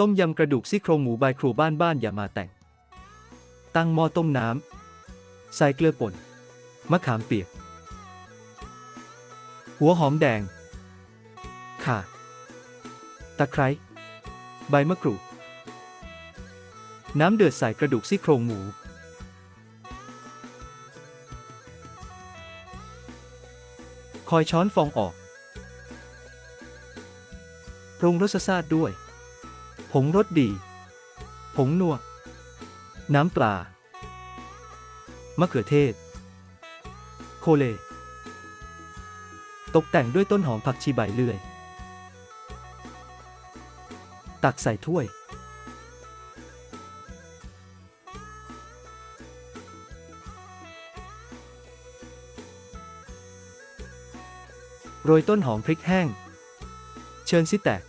ต้มยำกระดูกซี่โครงหมูบายครัวบ้านบ้านอย่ามาแต่ง ตั้งหม้อต้มน้ำ ใส่เกลือป่น มะขามเปียก หัวหอมแดง ข่า ตะไคร้ ใบมะกรูด น้ำเดือดใส่กระดูกซี่โครงหมู คอยช้อนฟองออก ปรุงรสชาติด้วย ผงรสดี ผงนัว น้ำปลา มะเขือเทศ โคเล ตกแต่งด้วยต้นหอมผักชีใบเลื่อย ตักใส่ถ้วย โรยต้นหอมพริกแห้ง เชิญสิแตก